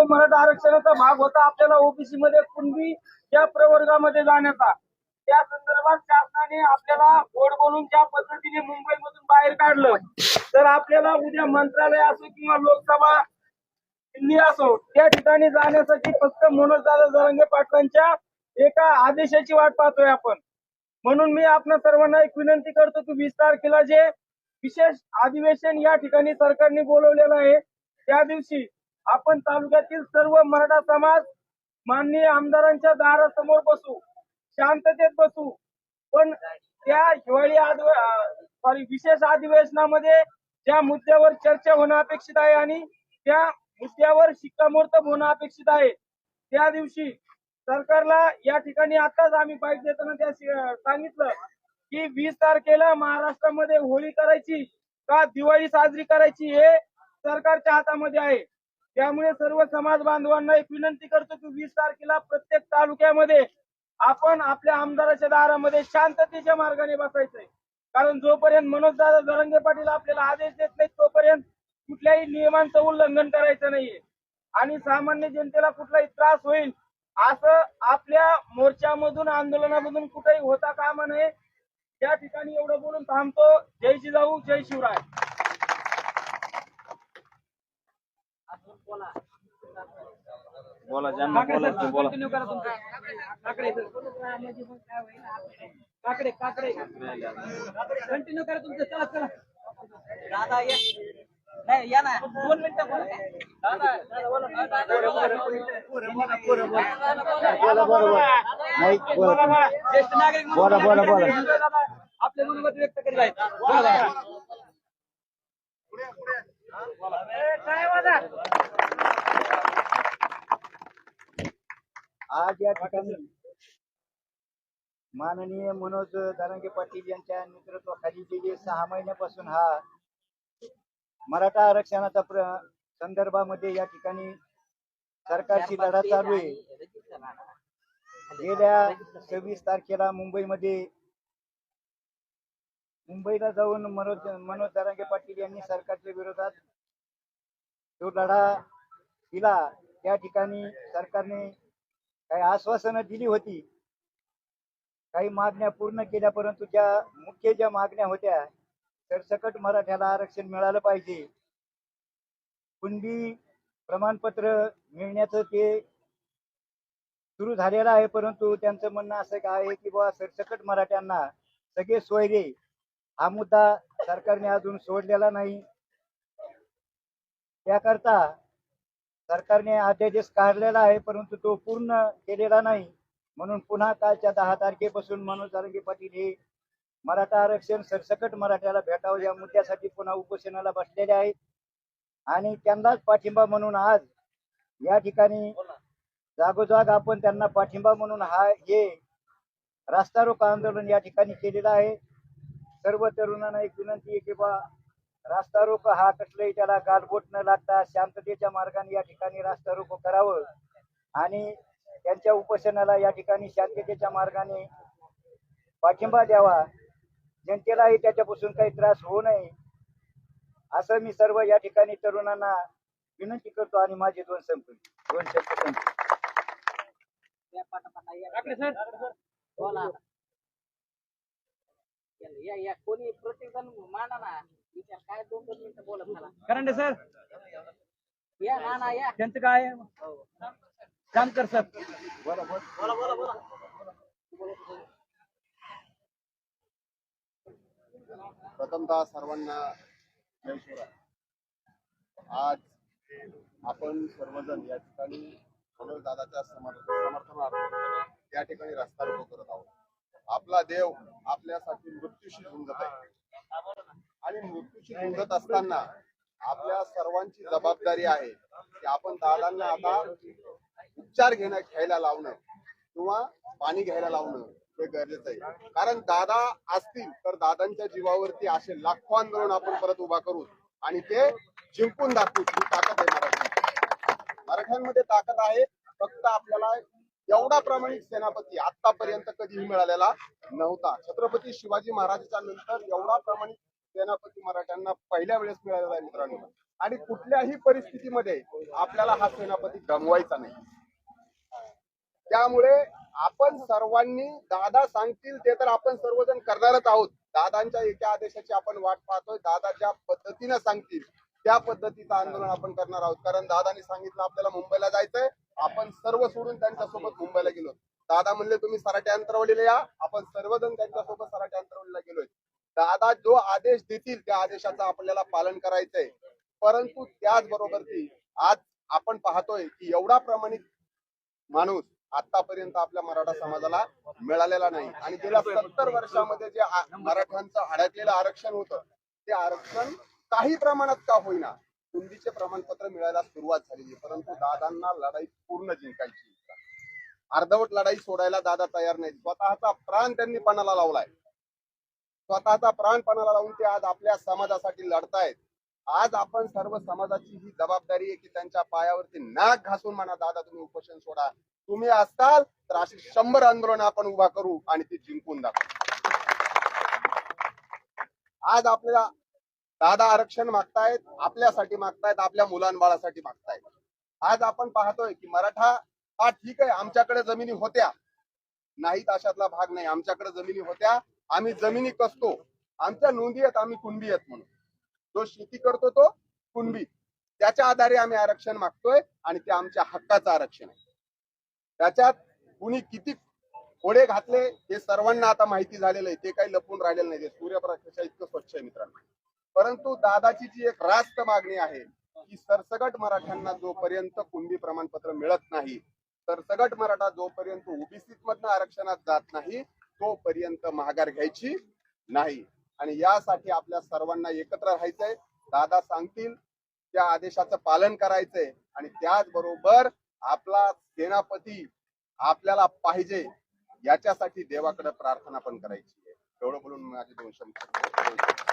जो मराठा आरक्षणाचा भाग होता आपल्याला ओबीसी मध्ये कुणबी या प्रवर्गामध्ये जाण्याचा. त्या संदर्भात शासनाने आपल्याला गोड बोलून ज्या पद्धतीने मुंबईमधून बाहेर काढलं तर आपल्याला उद्या मंत्रालय असो किंवा लोकसभा दिल्ली असो त्या ठिकाणी जाण्यासाठी फक्त मनोजदादा जरंगे पाटलांच्या एका आदेशाची वाट पाहतोय आपण. म्हणून मी आपणा सर्वांना एक विनंती करतो की वीस तारखेला जे विशेष अधिवेशन या ठिकाणी सरकारने बोलवलेलं आहे त्या दिवशी आपण तालुक्यातील सर्व मराठा समाज माननीय आमदारांच्या दारासमोर बसू शांततेत बसू. पण त्या हिवाळी सॉरी विशेष अधिवेशनामध्ये ज्या मुद्द्यावर चर्चा होणं अपेक्षित आहे आणि त्या मुद्द्यावर शिक्कामोर्तब होणं अपेक्षित आहे त्या दिवशी सरकारला या ठिकाणी आताच आम्ही बाईट देताना त्या सांगितलं की वीस तारखेला महाराष्ट्रामध्ये होळी करायची का दिवाळी साजरी करायची हे सरकारच्या हातामध्ये आहे. त्यामुळे सर्व समाज बांधवांना एक विनंती करतो की वीस तारखेला प्रत्येक तालुक्यामध्ये आपण आपल्या आमदाराच्या दारामध्ये शांततेच्या मार्गाने बसायचंय. कारण जोपर्यंत मनोजदादा धरंगे पाटील आपल्याला आदेश देत नाहीत तोपर्यंत कुठल्याही नियमांचं उल्लंघन करायचं नाहीये. आणि सामान्य जनतेला कुठलाही त्रास होईल असं आपल्या मोर्चामधून आंदोलनामधून कुठेही होता कामा नये. त्या ठिकाणी एवढं बोलून थांबतो. जय जिजाऊ जय शिवराय. बोला. ज्यांना बोलायचं बोला. कंटिन्यू करा तुमचं. काकडे काकडे काकडे. कंटिन्यू करा तुमचं. चला चला. दादा ये. नाही या ना. दोन मिनिटं बोला. दादा दादा बोला. बोला. बरोबर नाही बोला, बोला. बोला. ज्येष्ठ नागरिक म्हणून बोला, बोला, बोला. दादा, आपले मनोगत व्यक्त करीत आहेत बोला काय वादा? आज या ठिकाणी माननीय मनोज दारांगे पाटील यांच्या नेतृत्वाखाली गेली सहा महिन्यापासून हा मराठा आरक्षणाचा प्र संदर्भामध्ये या ठिकाणी सरकारची लढा चालू आहे. गेल्या सव्वीस तारखेला मुंबईमध्ये मुंबईला जाऊन मनोज मनोज दारांगे पाटील यांनी सरकारच्या विरोधात जो लढा दिला त्या ठिकाणी सरकारने काही आश्वासनं दिली होती. काही मागण्या पूर्ण केल्या परंतु ज्या मुख्य ज्या मागण्या होत्या सरसकट मराठ्याला आरक्षण मिळालं पाहिजे. कुणबी प्रमाणपत्र मिळण्याचं ते सुरू झालेलं आहे परंतु त्यांचं म्हणणं असं आहे की बाबा सरसकट मराठ्यांना सगळे सोयरे. हा मुद्दा सरकारने अजून सोडलेला नाही. त्याकरता सरकारने अध्यादेश काढलेला आहे परंतु तो पूर्ण केलेला नाही. म्हणून पुन्हा कालच्या दहा तारखेपासून मनोज दारंगे पाटील हे मराठा आरक्षण सरसकट मराठ्याला भेटावं या मुद्द्यासाठी पुन्हा उपोषणाला बसलेले आहेत. आणि त्यांनाच पाठिंबा म्हणून आज या ठिकाणी जागोजाग आपण त्यांना पाठिंबा म्हणून हा हे रास्ता रोको आंदोलन या ठिकाणी केलेलं आहे. सर्व तरुणांना एक विनंती आहे की बा रास्ता रोको हा कसलाही त्याला गाठबोट न लागता शांततेच्या मार्गाने या ठिकाणी रास्ता रोको करावं. आणि त्यांच्या उपोषणाला या ठिकाणी शांततेच्या मार्गाने पाठिंबा द्यावा. जनतेलाही त्याच्यापासून काही त्रास होऊ नये. असं मी सर्व या ठिकाणी तरुणांना विनंती करतो आणि माझे दोन संपले. दोन शब्द संपले. या कोणी प्रत्येक जण माना ना. विचार काय दोन दोन मिनिटं बोलत मला करंडे सर. या ना ना या. त्यांचं काय? आहे? जानकर सर प्रथमतः सर्वांना आज आपण सर्वजण या ठिकाणी मनोज दादाच्या समर्थनार्थ या ठिकाणी रस्ता रोको करत आहोत. आपला देव आपल्यासाठी मृत्यूशी झुंजत आहे. आणि मृत्यूशी झुंजत असताना आपल्या सर्वांची जबाबदारी आहे की आपण दादांना आता उपचार घेणं घ्यायला लावणं किंवा पाणी घ्यायला लावणं हे गरजेचं आहे. कारण दादा असतील तर दादांच्या जीवावरती असे लाखो आंदोलन आपण परत उभा करू आणि ते जिंकून दाखवू ही ताकद आहे. मराठ्यांची मराठ्यांमध्ये ताकद आहे फक्त आपल्याला एवढा प्रामाणिक सेनापती आतापर्यंत कधीही मिळालेला नव्हता. छत्रपती शिवाजी महाराजांच्या नंतर एवढा प्रामाणिक सेनापती मराठ्यांना पहिल्या वेळेस मिळालेला आहे मित्रांनो. आणि कुठल्याही परिस्थितीमध्ये आपल्याला हा सेनापती गमवायचा नाही. त्यामुळे आपण सर्वांनी दादा सांगतील ते तर आपण सर्वजण करणारच आहोत. दादांच्या एका आदेशाची आपण वाट पाहतोय. दादा ज्या पद्धतीनं सांगतील त्या पद्धतीचं आंदोलन आपण करणार आहोत. कारण दादानी सांगितलं आपल्याला मुंबईला जायचंय. आपण सर्व सोडून त्यांच्यासोबत मुंबईला गेलो. दादा म्हणले तुम्ही सराटे अंतरवलीला या. आपण सर्वजण त्यांच्यासोबत सराटे अंतरवलीला गेलोय. दादा जो आदेश देतील त्या आदेशाचं आपल्याला पालन करायचंय. परंतु त्याचबरोबर ती आज आपण पाहतोय की एवढा प्रमाणित माणूस आतापर्यंत आपल्या मराठा समाजाला मिळालेला नाही. आणि गेल्या सत्तर वर्षामध्ये जे मराठ्यांचं अडकलेलं आरक्षण होतं ते आरक्षण काही प्रमाणात का होईना कुंडीचे प्रमाणपत्र मिळायला सुरुवात झालेली. परंतु दादांना लढाई पूर्ण जिंकायची. अर्धवट लढाई सोडायला दादा तयार नाही स्वतःचा प्राण त्यांनी पणाला लावलाय. स्वतःचा प्राणपणाला लावून ते आज आपल्या समाजासाठी लढतायत. आज आपण सर्व समाजाची ही जबाबदारी आहे की त्यांच्या पायावरती नाक घासून म्हणा दादा तुम्ही उपोषण सोडा. तुम्ही असताल तर अशी शंभर आंदोलन आपण उभा करू आणि ती जिंकून दाखवू. आज आपल्याला दादा आरक्षण मागतायत आपल्यासाठी मागतायत आपल्या मुलांबाळासाठी मागतायत. आज आपण पाहतोय की मराठा हा ठीक आहे आमच्याकडे जमिनी होत्या. नाहीत अशातला भाग नाही आमच्याकडे जमिनी होत्या. आम्ही जमिनी कसतो आमच्या नोंदी आहेत आम्ही कुणबी आहेत म्हणून. जो शेती करतो तो कुणबी. त्याच्या आधारे आम्ही आरक्षण मागतोय आणि ते आमच्या हक्काचं आरक्षण आहे. त्याच्यात कुणी किती खोडे घातले हे सर्वांना आता माहिती झालेलं आहे. ते काही लपून राहिलेलं नाही. ते सूर्यप्रकाशा इतकं स्वच्छ आहे मित्रांनो. परंतु दादाची जी एक रास्त मागणी आहे की सरसगट मराठ्यांना जोपर्यंत कुणबी प्रमाणपत्र मिळत नाही सरसगट मराठा जोपर्यंत ओबीसी मधनं आरक्षणात जात नाही तोपर्यंत माघार घ्यायची नाही. आणि यासाठी आपल्या सर्वांना एकत्र राहायचंय. दादा सांगतील त्या आदेशाचं पालन करायचंय. आणि त्याचबरोबर आपला सेनापती आपल्याला पाहिजे याच्यासाठी देवाकडे प्रार्थना पण करायची आहे. एवढं बोलून माझे दोन शब्द